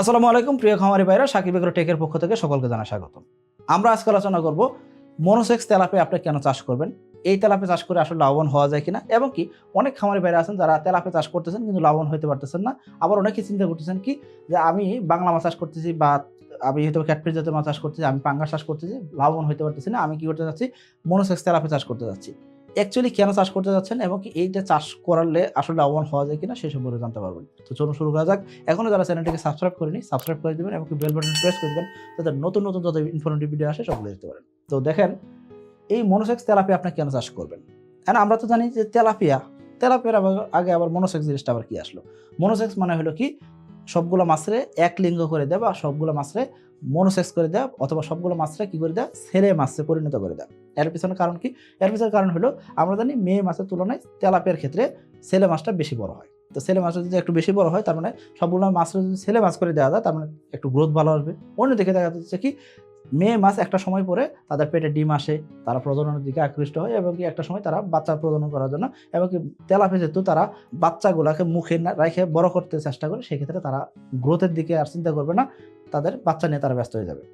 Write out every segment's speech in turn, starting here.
আসসালামু আলাইকুম, প্রিয় খামারি ভাইরা, সাকিব এগ্রো টেকের পক্ষ থেকে সকলকে জানা স্বাগত আমরা আজকে আলোচনা করব মনোসেক্স তেলাপে আপনি কেন চাষ করবেন? এই তেলাপে চাষ করে আসলে লাভবান হওয়া যায় কিনা? এবং কি অনেক খামারি ভাইরা আছেন যারা তেলাপে চাষ করতেছেন কিন্তু লাভবান হতে পারতেছেন না। আবার অনেকে চিন্তা করতেছেন কি যে আমি বাংলা মাছ চাষ করতেছি বা আমি হয়তো ক্যাটফিস জাতীয় মাছ চাষ করতেছি, আমি পাঙ্গাস চাষ করতেছি, লাভবান হতে পারতেছি না, আমি কি করতে চাচ্ছি মনোসেক্স তেলাপে চাষ করতে যাচ্ছি। অ্যাকচুয়ালি কেন চাষ করতে যাচ্ছেন এবং কি এইটা চাষ করালে আসলে লাভবান হওয়া যায় কিনা সেই সম্পর্কে জানতে পারবেন। তো চলুন শুরু করা যাক। এখনও যারা চ্যানেলটিকে সাবস্ক্রাইব করেনি সাবস্ক্রাইব করে দেবেন এবং বেল বাটন প্রেস করে দেবেন যাতে নতুন নতুন যত ইনফরমেটিভ ভিডিও আসে সবগুলো দেখতে পারেন। তো দেখেন, এই মনোসেক্স তেলাপিয়া আপনি কেন চাষ করবেন? হ্যাঁ আমরা তো জানি যে তেলাপিয়া, তেলাপিয়ার আগে আবার মনোসেক্স জিনিসটা আবার কি আসলো? মনোসেক্স মানে হলো কি সবগুলো মাছরে এক লিঙ্গ করে দেয় বা সবগুলো মাছরে মনোসেক্স করে দেয় অথবা সবগুলো মাছরা কি করে দেয়? ছেলে মাছে পরিণত করে দেয়। এর পিছনে কারণ কি? এর পিছনের কারণ হলো আমরা জানি মেয়ে মাছের তুলনায় তেলাপের ক্ষেত্রে ছেলে মাছটা বেশি বড় হয়। তো ছেলে মাছটা যদি একটু বেশি বড় হয়, তার মানে সবগুলো মাছটা যদি ছেলে মাছ করে দেওয়া যায়, তার মানে একটু গ্রোথ ভালো আসবে। অন্যদিকে দেখা যাচ্ছে কি মেয়ে মাছ একটা সময় পরে তাদের পেটে ডিম আসে, তারা প্রজননের দিকে আকৃষ্ট হয় এবং কি একটা সময় তারা বাচ্চা প্রজনন করার জন্য এবং তেলাপে যেহেতু তারা বাচ্চাগুলাকে মুখে না রেখে বড় করতে চেষ্টা করে, সেক্ষেত্রে তারা গ্রোথের দিকে আর চিন্তা করবে না, তাদের বাচ্চা নিয়ে তারা ব্যস্ত হয়ে যাবে।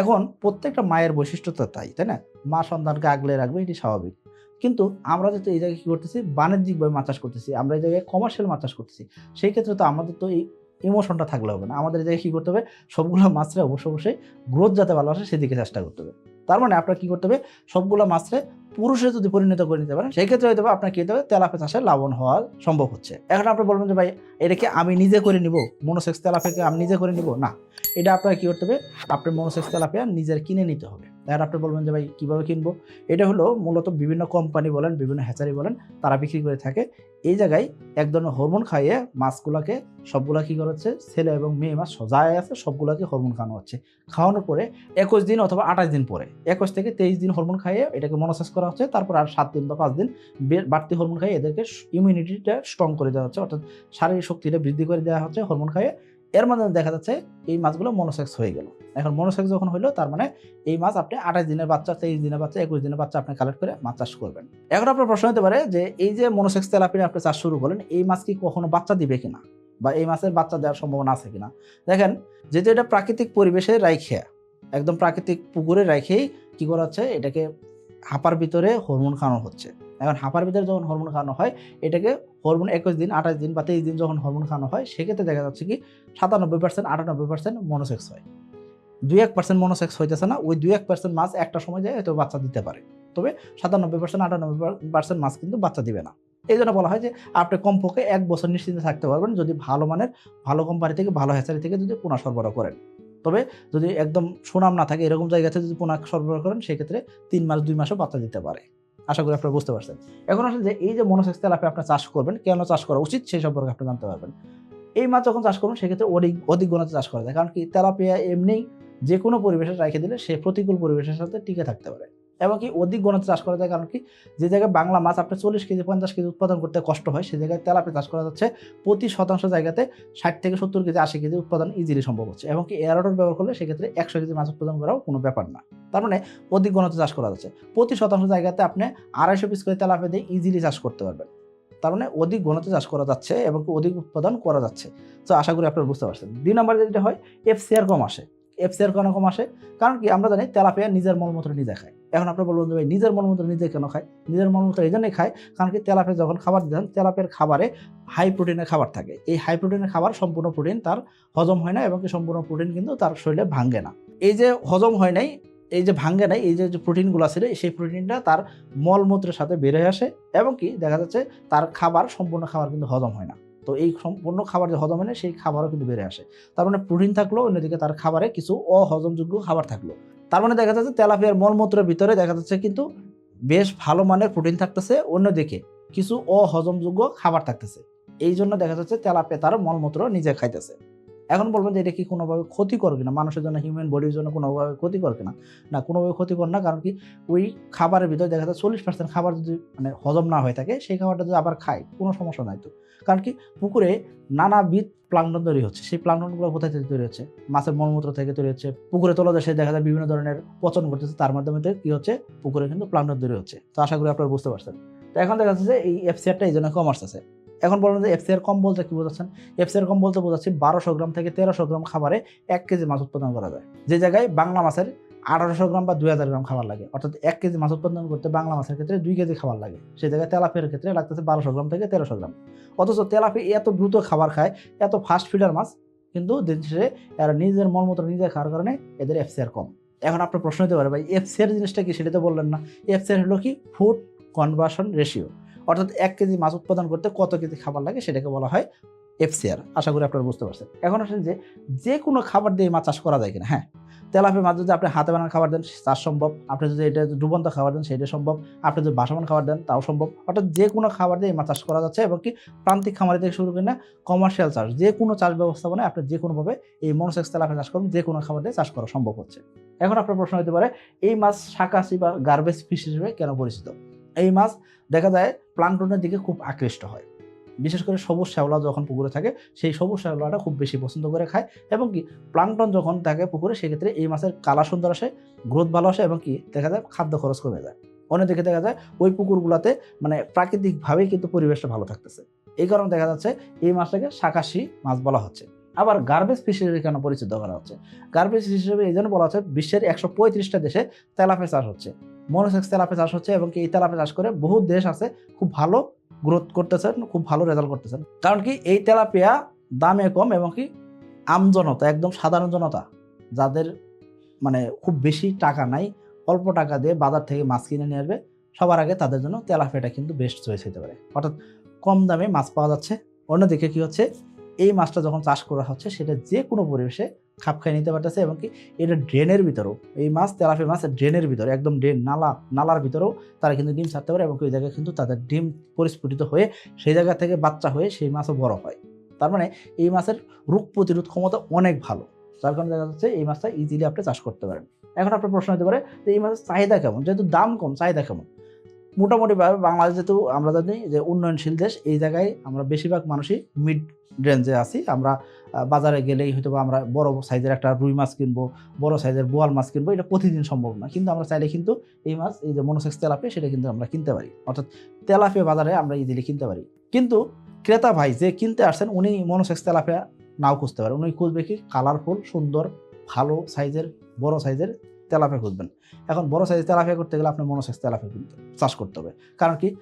এখন প্রত্যেকটা মায়ের বৈশিষ্ট্য তো তাই তাই না? মা সন্তানকে আগলে রাখবে, এটি স্বাভাবিক। কিন্তু আমরা যেহেতু এই জায়গায় কী করতেছি? বাণিজ্যিকভাবে মাছ চাষ করতেছি, আমরা এই জায়গায় কমার্শিয়াল মাছ চাষ করতেছি, সেই ক্ষেত্রে তো আমাদের তো এই ইমোশনটা থাকলে হবে না। আমাদের জায়গায় কী করতে হবে? সবগুলো মাছরে অবশ্য অবশ্যই গ্রোথ যাতে ভালো আসে সেদিকে চেষ্টা করতে হবে। তার মানে আপনার কী করতে হবে? সবগুলো মাছরে পুরুষে যদি পরিণত করে নিতে পারেন, সেই ক্ষেত্রে হয়তো আপনার কী হতে হবে? তেলাপে চাষে লাভবান হওয়া সম্ভব হচ্ছে। এখন আপনি বলবেন যে, ভাই এটাকে আমি নিজে করে নিব? মনোসেক্স তেলাপেকে আমি নিজে করে নিব? না। এটা আপনার কী করতে হবে? আপনার মনোসেক্স তেলাপিয়া নিজের কিনে নিতে হবে। এখন আপনি বলবেন যে, ভাই, কীভাবে কিনবো? এটা হলো মূলত বিভিন্ন কোম্পানি বলেন, বিভিন্ন হ্যাচারি বলেন, তারা বিক্রি করে থাকে। এই জায়গায় এক ধরনের হরমোন খাইয়ে মাছগুলোকে সবগুলা কী হচ্ছে ছেলে এবং মেয়ে মাছ সজায় আছে, সবগুলোকে হরমোন খাওয়ানো হচ্ছে। খাওয়ানোর পরে একুশ দিন অথবা আঠাশ দিন পরে, একুশ থেকে তেইশ দিন হরমোন খাইয়ে এটাকে মনোসেস করা হচ্ছে। তারপর আর সাত দিন বা পাঁচ দিন বাড়তি হরমোন খাইয়ে এদেরকে ইমিউনিটিটা স্ট্রং করে দেওয়া হচ্ছে। অর্থাৎ শারীরিক শক্তিটা বৃদ্ধি করে দেওয়া হচ্ছে হরমোন খাইয়ে। এর মাধ্যমে দেখা যাচ্ছে এই মাছগুলো মনোসেক্স হয়ে গেল। এখন মনোসেক্স যখন হলো তার মানে এই মাছ আপনি আঠাশ দিনের বাচ্চা, তেইশ দিনের বাচ্চা, একুশ দিনের বাচ্চা আপনি কালেক্ট করে মাছ চাষ করবেন। এখন আপনার প্রশ্ন হতে পারে যে, এই যে মনোসেক্স তেলাপিয়া আপনি চাষ শুরু করলেন, এই মাছ কি কখনো বাচ্চা দিবে কিনা? বা এই মাছের বাচ্চা দেওয়ার সম্ভাবনা আছে কিনা? দেখেন, যেহেতু এটা প্রাকৃতিক পরিবেশে রাইখে, একদম প্রাকৃতিক পুকুরে রাইখেই কি করা হচ্ছে? এটাকে হাঁপার ভিতরে হরমোন খাওয়ানো হচ্ছে। এখন হাঁপার ভিতরে যখন হরমোন খাওয়ানো হয়, এটাকে হরমোন একুশ দিন, আঠাশ দিন বা তেইশ দিন যখন হরমোন খাওয়ানো হয়, সেক্ষেত্রে দেখা যাচ্ছে কি সাতানব্বই পার্সেন্ট আটানব্বই পার্সেন্ট মনোসেক্স হয়। দুই এক পার্সেন্ট মনোসেক্স হইতেছে না, ওই দুই এক পার্সেন্ট মাছ একটা সময় যায় হয়তো বাচ্চা দিতে পারে। তবে সাতানব্বই পার্সেন্ট আটানব্বই পার্সেন্ট মাছ কিন্তু বাচ্চা দিবে না। এই জন্য বলা হয় যে আপনি কমপক্ষে এক বছর নিশ্চিন্তে থাকতে পারবেন যদি ভালো মানের, ভালো কোম্পানি থেকে, ভালো হ্যাচারি থেকে যদি পোনা সরবরাহ করেন। তবে যদি একদম সুনাম না থাকে, এরকম জায়গাতে যদি পোনা সরবরাহ করেন, সেক্ষেত্রে তিন মাস, দুই মাসও বাচ্চা দিতে পারে। আশা করি আপনারা বুঝতে পারছেন। এখন আসলে যে এই যে মনোসেক্স তেলাপে আপনার চাষ করবেন, কেন চাষ করা উচিত সেই সম্পর্কে আপনি জানতে পারবেন। এই মাছ যখন চাষ করবেন, সেক্ষেত্রে অধিক অধিক গুণাতে চাষ করা যায়। কারণ কি তেলাপিয়া এমনি যে কোনো পরিবেশে রেখে দিলে সে প্রতিকূল পরিবেশের সাথে টিকে থাকতে পারে। এবং কি অধিক গণতে চাষ করা যায়, কারণ কি যে জায়গায় বাংলা মাছ আপনি চল্লিশ কেজি, পঞ্চাশ কেজি উৎপাদন করতে কষ্ট হয় সেই জায়গায় তেলাপি চাষ করা যাচ্ছে। প্রতি শতাংশ জায়গাতে ষাট থেকে সত্তর কেজি, আশি কেজি উৎপাদন ইজিলি সম্ভব হচ্ছে এবং কি এয়ারোটর ব্যবহার করলে সেক্ষেত্রে একশো কেজি মাছ উৎপাদন করাও কোনো ব্যাপার না। তার মানে অধিক গণতে চাষ করা যাচ্ছে। প্রতি শতাংশ জায়গাতে আপনি আড়াইশো পিস করে তেলাপি দিয়ে ইজিলি চাষ করতে পারবেন। তার মানে অধিক গণতে চাষ করা যাচ্ছে এবং অধিক উৎপাদন করা যাচ্ছে। তো আশা করি আপনারা বুঝতে পারছেন। দুই নম্বর যেটা হয় এফসিআর কম আসে। এফসিআর কেন কম আসে। কারণ কি, আমরা জানি তেলাপিয়া নিজের মলমূত্র নিজে খায়। এখন আপনার বলবেন ভাই, নিজের মলমূত্র নিজে কেন খায়? নিজের মলমূত্র এই জন্যই খায় কারণ কি, তেলাপিয়া যখন খাবার দেন তেলাপিয়ার খাবারে হাই প্রোটিনের খাবার থাকে। এই হাই প্রোটিনের খাবার সম্পূর্ণ প্রোটিন তার হজম হয় না এবং কি সম্পূর্ণ প্রোটিন কিন্তু তার শরীরে ভাঙ্গে না। এই যে হজম হয় নাই, এই যে ভাঙ্গে নাই, এই যে প্রোটিনগুলো ছিল সেই প্রোটিনটা তার মলমূত্রের সাথে বের হয়ে আসে এবং কি দেখা যাচ্ছে তার খাবার, সম্পূর্ণ খাবার কিন্তু হজম হয় না। তো এই সম্পূর্ণ খাবার যে হজম হয় সেই খাবারও কিন্তু বেড়ে আসে। তার মানে প্রোটিন থাকল অন্যদিকে তার খাবারে কিছু অহজমযোগ্য খাবার থাকল। তার মানে দেখা যাচ্ছে তেলাপিয়ার মলমূত্রের ভিতরে দেখা যাচ্ছে কিন্তু বেশ ভালো মানের প্রোটিন থাকতেছে, অন্যদিকে কিছু অহজমযোগ্য খাবার থাকতেছে। এই জন্য দেখা যাচ্ছে তেলাপিয়া তার মলমূত্র নিজে খাইতেছে। এখন বলবেন যে এটা কি কোনোভাবে ক্ষতিকর কিনা? মানুষের জন্য হিউম্যান বডির জন্য কোনোভাবে ক্ষতিকর কিনা? না, কোনোভাবে ক্ষতিকর না, কারণ কি ওই খাবারের ভিতরে দেখা যায় চল্লিশ পার্সেন্ট খাবার যদি মানে হজম না হয়ে থাকে, সেই খাবারটা যদি আবার খায়, কোনো সমস্যা নাই তো। কারণ কি পুকুরে নানাবিধ প্লাঙ্কটন তৈরি হচ্ছে। সেই প্লাঙ্কটনগুলো কোথায় থেকে তৈরি হচ্ছে? মাছের মলমূত্র থেকে তৈরি হচ্ছে। পুকুরে তলদেশে দেখা যায় বিভিন্ন ধরনের পচন ঘটতেছে, তার মাধ্যমে কি হচ্ছে? পুকুরে কিন্তু প্লাঙ্কটন তৈরি হচ্ছে। তো আশা করি আপনারা বুঝতে পারছেন। তো এখন দেখা যাচ্ছে যে এই এফসিআরটা এই জন্য কম আসতেছে এখন বলেন যে এফসিআর কম বলতে কি বোঝাচ্ছেন? এফসিআর কম বলতে বোঝাচ্ছি বারোশো গ্রাম থেকে তেরোশো গ্রাম খাবারে এক কেজি মাছ উৎপাদন করা যায়। যে জায়গায় বাংলা মাছের আঠারোশো গ্রাম বা দুই হাজার গ্রাম খাবার লাগে, অর্থাৎ এক কেজি মাছ উৎপাদন করতে বাংলা মাছের ক্ষেত্রে দুই কেজি খাবার লাগে। সেই জায়গায় তেলাপিয়ার ক্ষেত্রে লাগতেছে বারোশো গ্রাম থেকে তেরোশো গ্রাম। অথচ তেলাপি এত দ্রুত খাবার খায়, এত ফাস্ট ফিডার মাছ, কিন্তু দিন শেষে এরা নিজের মন মতো নিজে খাওয়ার কারণে এদের এফসিআর কম। এখন আপনার প্রশ্ন হতে পারে, ভাই এফসিআর জিনিসটা কি? সেটা তো বললেন না। এফসিআর হলো কি? ফুড কনভার্সন রেশিও অর্থাৎ এক কেজি মাছ উৎপাদন করতে কত কেজি খাবার লাগে সেটাকে বলা হয় এফসিআর। আশা করি আপনারা বুঝতে পারছেন। এখন আসেন যে যে কোনো খাবার দিয়ে মাছ চাষ করা যায় কিনা হ্যাঁ? তেলাপি মাছ যদি আপনি হাতে বানানো খাবার দেন চাষ সম্ভব। আপনি যদি এটা ডুবন্ত খাবার দেন, সেটা সম্ভব। আপনি যদি বাসমান খাবার দেন, তাও সম্ভব। অর্থাৎ যে কোনো খাবার দিয়ে মাছ চাষ করা যাচ্ছে এবং কি প্রান্তিক খামারি থেকে শুরু করে না কমার্শিয়াল চাষ, যে কোনো চাষ ব্যবস্থাপনায় আপনি যে কোনোভাবে এই মনোসেক্স তেলাপি চাষ করুন যে কোনো খাবার দিয়ে চাষ করা সম্ভব হচ্ছে। এখন আপনার প্রশ্ন হতে পারে, এই মাছ শাকাশি বা গার্বেজ ফিশ হিসেবে কেন পরিচিত? এই মাছ দেখা যায় প্লান্টনের দিকে খুব আকৃষ্ট হয়। বিশেষ করে সবুজ শ্যাওলা যখন পুকুরে থাকে, সেই সবুজ শ্যাওলাটা খুব বেশি পছন্দ করে খায় এবং কি প্লান্টন যখন থাকে পুকুরে, সেক্ষেত্রে এই মাছের কালা সুন্দর আসে, গ্রোথ ভালো আসে এবং কি দেখা যায় খাদ্য খরচ কমে যায়। অন্যদিকে দেখা যায় ওই পুকুরগুলোতে মানে প্রাকৃতিকভাবেই কিন্তু পরিবেশটা ভালো থাকতেছে। এই কারণে দেখা যাচ্ছে এই মাছটাকে শাকাশি মাছ বলা হচ্ছে। আবার গার্বেজ ফিশ হিসেবে কেন পরিচিত করা হচ্ছে? গার্বেজ হিসেবে এই জন্য বলা হচ্ছে বিশ্বের একশো পঁয়ত্রিশটা দেশে তেলাপে চাষ হচ্ছে। মনোসেক্স তেলাপে চাষ হচ্ছে এবং এই তেলাপে চাষ করে বহু দেশ আছে খুব ভালো গ্রোথ করতেছেন, খুব ভালো রেজাল্ট করতেছেন। কারণ কি এই তেলাপিয়া দামে কম এবং কি আমজনতা একদম সাধারণ জনতা, যাদের মানে খুব বেশি টাকা নাই, অল্প টাকা দিয়ে বাজার থেকে মাছ কিনে নিয়ে আসবে, সবার আগে তাদের জন্য তেলাপিয়াটা কিন্তু বেস্ট চয়েস হতে পারে। অর্থাৎ কম দামে মাছ পাওয়া যাচ্ছে। অন্যদিকে কি হচ্ছে, এই মাছটা যখন চাষ করা হচ্ছে, সেটা যে কোনো পরিবেশে খাপ খাইয়ে নিতে পারতেছে এবং কি এটা ড্রেনের ভিতরেও, এই মাছ তেলাপি মাছ ড্রেনের ভিতরে, একদম ড্রেন নালা, নালার ভিতরেও তারা কিন্তু ডিম ছাড়তে পারে এবং ওই জায়গায় কিন্তু তাদের ডিম পরিস্ফুটিত হয়ে সেই জায়গা থেকে বাচ্চা হয়ে সেই মাছও বড় হয়। তার মানে এই মাছের রোগ প্রতিরোধ ক্ষমতা অনেক ভালো। যার কারণে দেখা যাচ্ছে এই মাছটা ইজিলি আপনি চাষ করতে পারেন। এখন আপনার প্রশ্ন হতে পারে যে এই মাছের চাহিদা কেমন? যেহেতু দাম কম, চাহিদা কেমন? মোটামুটিভাবে বাংলাদেশ যেহেতু আমরা জানি যে উন্নয়নশীল দেশ, এই জায়গায় আমরা বেশিরভাগ মানুষই মিড রেঞ্জে আছি। আমরা বাজারে গেলেই হয়তো বা আমরা বড় সাইজের একটা রুই মাছ কিনবো, বড় সাইজের বোয়াল মাছ কিনবো, এটা প্রতিদিন সম্ভব না। কিন্তু আমরা চাইলে কিন্তু এই মাছ, এই যে মনোসেক্স তেলাপে সেটা কিন্তু আমরা কিনতে পারি। অর্থাৎ তেলাপে বাজারে আমরা ইজিলি কিনতে পারি। কিন্তু ক্রেতা ভাই যে কিনতে আসছেন, উনি মনোসেক্স তেলাপিয়া নাও খুঁজতে পারেন উনি খুঁজবে কি কালারফুল সুন্দর, ভালো সাইজের বড় সাইজের তেলাপিয়া খুঁজবেন। এখন বড় সাইজের তেলাপিয়া করতে গেলে আপনার মনোসেক্স তেলাপিয়া কিনতে চাষ করতে হবে। কারণ কি?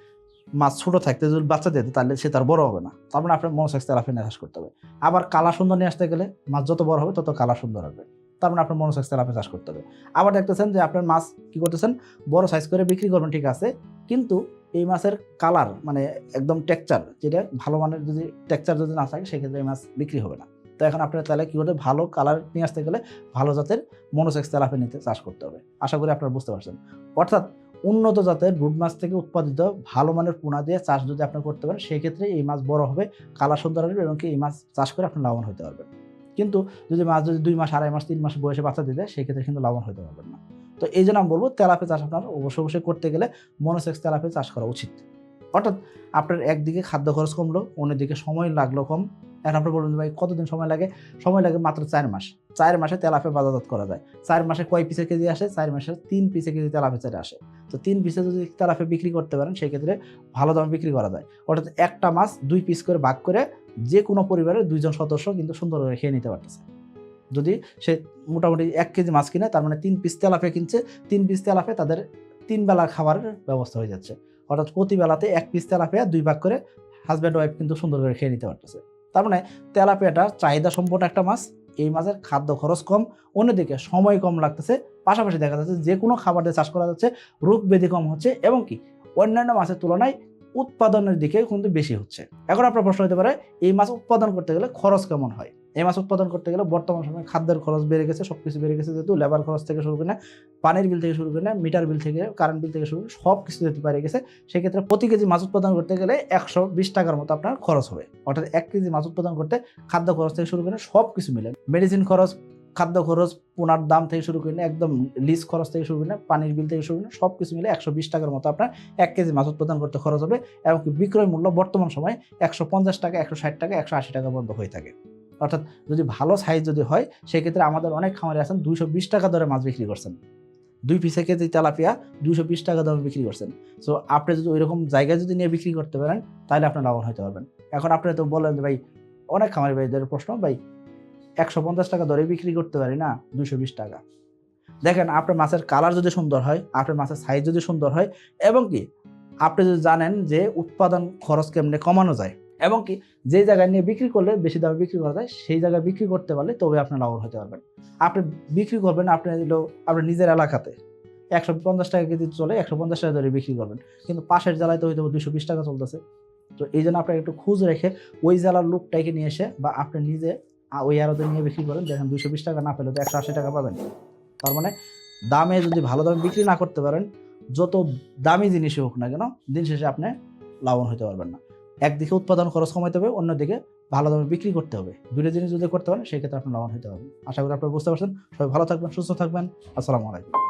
মাছ ছোটো থাকতে যদি বাচ্চা দিতে তাহলে সে তার বড় হবে না। তার মানে আপনার মনোসেক্স তেলাপিয়া নিয়ে চাষ করতে হবে। আবার কালা সুন্দর নিয়ে আসতে গেলে মাছ যত বড় হবে তত কালা সুন্দর হবে। তার মানে আপনার মনোসেক্স তেলাপিয়া চাষ করতে হবে। আবার দেখতেছেন যে আপনার মাছ কি করতেছেন? বড় সাইজ করে বিক্রি করবেন, ঠিক আছে। কিন্তু এই মাছের কালার মানে একদম টেক্সচার যেটা ভালো মানের যদি টেক্সচার যদি না থাকে, সেক্ষেত্রে এই মাছ বিক্রি হবে না। তো এখন আপনার তাহলে কী করতে ভালো কালার নিয়ে আসতে গেলে ভালো জাতের মনোসেক্স তেলাপি নিতে চাষ করতে হবে? আশা করি আপনারা বুঝতে পারছেন। অর্থাৎ উন্নত জাতের ব্রুড মাছ থেকে উৎপাদিত ভালো মানের পোনা দিয়ে চাষ যদি আপনি করতে পারেন সেই ক্ষেত্রে এই মাছ বড় হবে, কালার সুন্দর আসবে এবং কি এই মাছ চাষ করে আপনি লাভবান হতে পারবেন। কিন্তু যদি মাছ যদি দুই মাস, আড়াই মাস, তিন মাস বয়সে বাচ্চা দিয়ে দেয় সেই ক্ষেত্রে কিন্তু লাভবান হতে পারবেন না। তো এই জন্য আমি বলব তেলাপি চাষ আপনার অবশ্যই অবশ্যই করতে গেলে মনোসেক্স তেলাপি চাষ করা উচিত। অর্থাৎ আপনার একদিকে খাদ্য খরচ কমলো, অন্যদিকে সময় লাগল কম। এখন আপনি বলুন যে ভাই, কতদিন সময় লাগে? সময় লাগে মাত্র চার মাস। চার মাসে তেলাপে বাজারজাত করা যায়। চার মাসে কয় পিসে কেজি আসে? চার মাসে তিন পিসে কেজি তেলাপে চারে আসে। তো তিন পিসে যদি তেলাপে বিক্রি করতে পারেন, সেক্ষেত্রে ভালো দামে বিক্রি করা যায়। অর্থাৎ একটা মাছ দুই পিস করে ভাগ করে যে কোনো পরিবারের দুইজন সদস্য কিন্তু সুন্দর করে খেয়ে নিতে পারতেছে। যদি সে মোটামুটি এক কেজি মাছ কিনে, তার মানে তিন পিস তেলাপে কিনছে, তিন পিস তেলাপে তাদের তিন বেলা খাবারের ব্যবস্থা হয়ে যাচ্ছে। অর্থাৎ প্রতি বেলাতে এক পিস তেলাপিয়া দুই ভাগ করে হাজব্যান্ড ওয়াইফ কিন্তু সুন্দর করে খেয়ে নিতে পারতেছে। তার মানে তেলাপিয়াটা চাহিদা সম্পন্ন একটা মাছ, এই মাছের খাদ্য খরচ কম, অন্যদিকে সময় কম লাগতেছে, পাশাপাশি দেখা যাচ্ছে যে কোনো খাবার দিয়ে চাষ করা যাচ্ছে, রোগ ব্যাধি কম হচ্ছে এবং কি অন্যান্য মাছের তুলনায় উৎপাদনের দিকে কিন্তু বেশি হচ্ছে। এখন আপনার প্রশ্ন হতে পারে, এই মাছ উৎপাদন করতে গেলে খরচ কেমন হয়? এই মাছ উৎপাদন করতে গেলে বর্তমান সময়ে খাদ্যের খরচ বেড়ে গেছে সব কিছু বেড়ে গেছে যেহেতু লেবার খরচ থেকে শুরু করে না, পানির বিল থেকে শুরু করে না মিটার বিল থেকে কারেন্ট বিল থেকে শুরু করে সব কিছু যেতে বেড়ে গেছে, সেক্ষেত্রে প্রতি কেজি মাছ উৎপাদন করতে গেলে একশো বিশ টাকার মতো আপনার খরচ হবে। অর্থাৎ এক কেজি মাছ উৎপাদন করতে খাদ্য খরচ থেকে শুরু করে সব কিছু মিলে মেডিসিন খরচ, খাদ্য খরচ, পোনার দাম থেকে শুরু করে একদম লিজ খরচ থেকে শুরু করে পানির বিল থেকে শুরু করে সব কিছু মিলে একশো বিশ টাকার মতো আপনার এক কেজি মাছ উৎপাদন করতে খরচ হবে এবং বিক্রয় মূল্য বর্তমান সময় একশো পঞ্চাশ টাকা, একশো ষাট টাকা, একশো আশি টাকা পর্যন্ত হয়ে থাকে। অর্থাৎ যদি ভালো সাইজ যদি হয়, সেক্ষেত্রে আমাদের অনেক খামারে আছেন দুইশো বিশ টাকা দরে মাছ বিক্রি করছেন। দুই পিসে কেজি তেলাপিয়া দুইশো বিশ টাকা দামে বিক্রি করছেন। সো আপনি যদি ওইরকম জায়গায় যদি নিয়ে বিক্রি করতে পারেন, তাহলে আপনার লাভবান হতে পারবেন। এখন আপনি তো বললেন যে, ভাই, অনেক খামারি ভাইদের প্রশ্ন, ভাই, একশো পঞ্চাশ টাকা দরে বিক্রি করতে পারি না দুশো বিশ টাকা। দেখেন, আপনার মাছের কালার যদি সুন্দর হয়, আপনার মাছের সাইজ যদি সুন্দর হয়, এবং কি, আপনি যদি জানেন যে উৎপাদন খরচ কেমনে কমানো যায় এবং কি যে জায়গায় নিয়ে বিক্রি করলে বেশি দামে বিক্রি করা যায়, সেই জায়গায় বিক্রি করতে পারলে তবে আপনি লাভবান হতে পারবেন। আপনি বিক্রি করবেন, আপনি হলো আপনার নিজের এলাকাতে। একশো পঞ্চাশ টাকা কেজি চলে, একশো পঞ্চাশ টাকা ধরে বিক্রি করবেন। কিন্তু পাশের জেলায় তো হয়তো দুশো বিশ টাকা চলতেছে। তো এই জন্য আপনার একটু খুঁজ রেখে ওই জেলার লোকটাকে নিয়ে এসে বা আপনি নিজে ওই আরতে নিয়ে বিক্রি করেন, দেখেন দুশো বিশ টাকা না পেলে তো একশো আশি টাকা পাবেন। তার মানে দামে যদি ভালো দামে বিক্রি না করতে পারেন, যত দামি জিনিসই হোক না কেন, দিন শেষে আপনি লাভবান হতে পারবেন না। একদিকে উৎপাদন খরচ কমাইতে হবে, অন্যদিকে ভালো দামে বিক্রি করতে হবে। দুটো জিনিস যদি করতে পারেন, সেক্ষেত্রে আপনার লাভ হতে হবে। আশা করি আপনারা বুঝতে পারছেন। সবাই ভালো থাকবেন, সুস্থ থাকবেন। আসসালামু আলাইকুম।